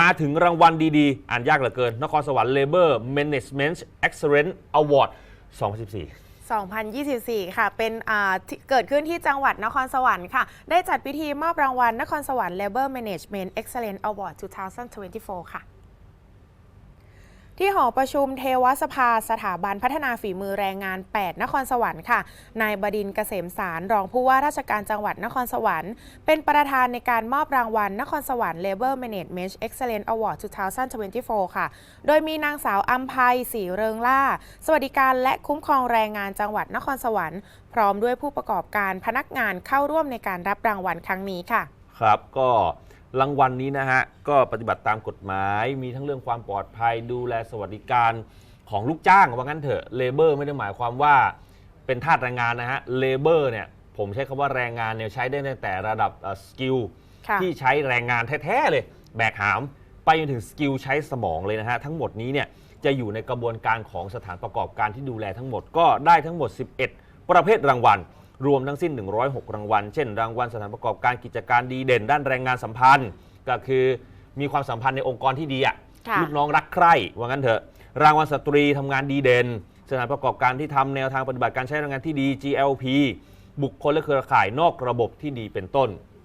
มาถึงรางวัลดีๆ อ่านยากเหลือเกิน นครสวรรค์ Labor Management Excellence Award 2014 2024 ค่ะ เป็นเกิดขึ้นที่จังหวัดนครสวรรค์ค่ะ ได้จัดพิธีมอบรางวัลนครสวรรค์ Labor Management Excellence Award 2024 ค่ะ ที่หอประชุมเทวสภาสถาบันพัฒนาฝีมือแรงงาน 8 นครสวรรค์ค่ะ นายบดินเกษมสารรองผู้ว่าราชการจังหวัดนครสวรรค์ เป็นประธานในการมอบรางวัล นครสวรรค์ Labor Management Excellence Award 2024 ค่ะ โดยมีนางสาวอัมภัยศรีเริงล่า สวัสดิการและคุ้มครองแรงงานจังหวัดนครสวรรค์ พร้อมด้วยผู้ประกอบการพนักงานเข้าร่วมในการรับรางวัลครั้งนี้ค่ะ ครับก็ รางวัลนี้นะฮะก็ปฏิบัติตามกฎหมาย มีทั้งเรื่องความปลอดภัยดูแลสวัสดิการของลูกจ้างว่างั้นเถอะเลเบอร์ไม่ได้หมายความว่าเป็นทาสแรงงานนะฮะเลเบอร์เนี่ยผมใช้คำว่าแรงงานเนี่ยใช้ได้ตั้งแต่ระดับสกิลค่ะที่ใช้แรงงานแท้ๆเลย แบกหามไปจนถึงสกิลใช้สมองเลยนะฮะทั้งหมดนี้เนี่ยจะอยู่ในกระบวนการของสถานประกอบการที่ดูแลทั้งหมดก็ได้ทั้งหมด 11 ประเภทรางวัล รวมทั้งสิ้น 106 รางวัล เช่น รางวัลสถานประกอบการกิจการดีเด่น ด้านแรงงานสัมพันธ์ ก็คือมีความสัมพันธ์ในองค์กรที่ดีอะค่ะ ลูกน้องรักใคร่ว่างั้นเถอะ รางวัลสตรีทำงานดีเด่น สถานประกอบการที่ทำแนวทางปฏิบัติการใช้แรงงานที่ดี GLP บุคคลและเครือข่ายนอกระบบที่ดีเป็นต้น